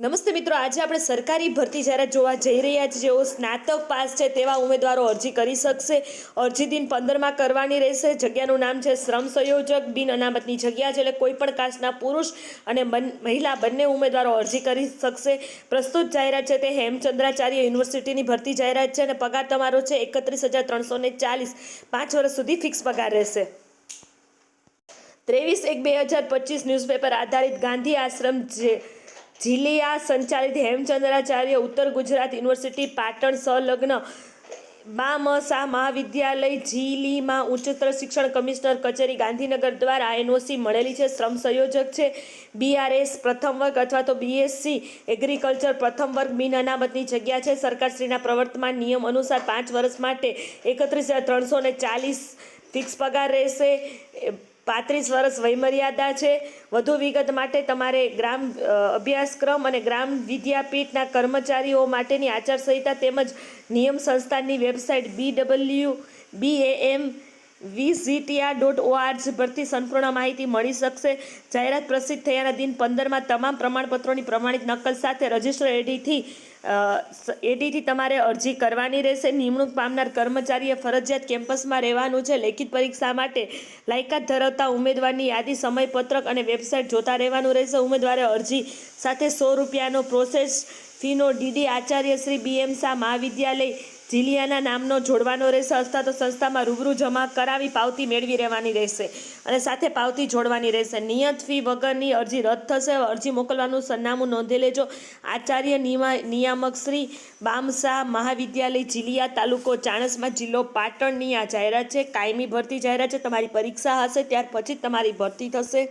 નમસ્તે મિત્રો, આજે આપણે સરકારી ભરતી જાહેરાત જોવા જઈ રહ્યા છીએ, જેઓ સ્નાતક પાસ છે તેવા ઉમેદવારો અરજી કરી શકશે. અરજી દિન પંદરમાં કરવાની રહેશે. જગ્યાનું નામ છે શ્રમ સંયોજક બિન અનામતની જગ્યા છે, એટલે કોઈ પણ કાસ્ટના પુરુષ અને મહિલા બંને ઉમેદવારો અરજી કરી શકશે. પ્રસ્તુત જાહેરાત છે તે હેમચંદ્રાચાર્ય યુનિવર્સિટીની ભરતી જાહેરાત છે અને પગાર તમારો છે એકત્રીસ હજાર ત્રણસો ને ચાલીસ. પાંચ વર્ષ સુધી ફિક્સ પગાર રહેશે. ત્રેવીસ એક બે હજાર પચીસ ન્યૂઝપેપર આધારિત ગાંધી આશ્રમ જે ઝીલિયા સંચાલિત હેમચંદ્રાચાર્ય ઉત્તર ગુજરાત યુનિવર્સિટી પાટણ સંલગ્ન મ મહાવિદ્યાલય જીલીમાં ઉચ્ચતર શિક્ષણ કમિશનર કચેરી ગાંધીનગર દ્વારા એનઓસી મળેલી છે. શ્રમ સંયોજક છે. બીઆરએસ પ્રથમ વર્ગ અથવા તો બીએસસી એગ્રીકલ્ચર પ્રથમ વર્ગ બિન અનામતની જગ્યા છે. સરકારશ્રીના પ્રવર્તમાન નિયમ અનુસાર પાંચ વર્ષ માટે એકત્રીસ હજાર ત્રણસો ચાલીસ ફિક્સ પગાર રહેશે. પાંત્રીસ વર્ષ વયમર્યાદા છે. વધુ વિગત માટે તમારે ગ્રામ અભ્યાસક્રમ અને ગ્રામ વિદ્યાપીઠના કર્મચારીઓ માટેની આચારસંહિતા તેમજ નિયમ સંસ્થાનની website B W B A M VZTR dot org પરથી સંપૂર્ણ માહિતી મળી શકશે. જાહેરાત પ્રસિદ્ધ થયાના દિન પંદરમાં તમામ પ્રમાણપત્રોની પ્રમાણિત નકલ સાથે રજિસ્ટર એડીથી એડીથી તમારે અરજી કરવાની રહેશે. નિમણૂક પામનાર કર્મચારીએ ફરજિયાત કેમ્પસમાં રહેવાનું છે. લેખિત પરીક્ષા માટે લાયકાત ધરાવતા ઉમેદવારની યાદી, સમયપત્રક અને વેબસાઇટ જોતા રહેવાનું રહેશે. ઉમેદવારે અરજી સાથે સો રૂપિયાનો પ્રોસેસ ફીનો ડીડી આચાર્ય શ્રી બીએમ શાહ મહાવિદ્યાલય જીલિયાના નામનો જોડવાનો રહેશે. અથવા તો સંસ્થામાં રૂબરૂ જમા કરાવી પાવતી મેળવી રહેવાની રહેશે. અને સાથે પાવતી જોડવાની રહેશે. નિયત ફી વગરની અરજી રદ થશે. અરજી મોકલવાનું સરનામું નોંધી લેજો. આચાર્ય નિયામક શ્રી બામસા મહાવિદ્યાલય જીલિયા તાલુકો ચાણસમાં જિલ્લો પાટણની આ જાહેરાત છે. કાયમી ભરતી જાહેરાત છે. તમારી પરીક્ષા હશે, ત્યાર પછી તમારી ભરતી થશે.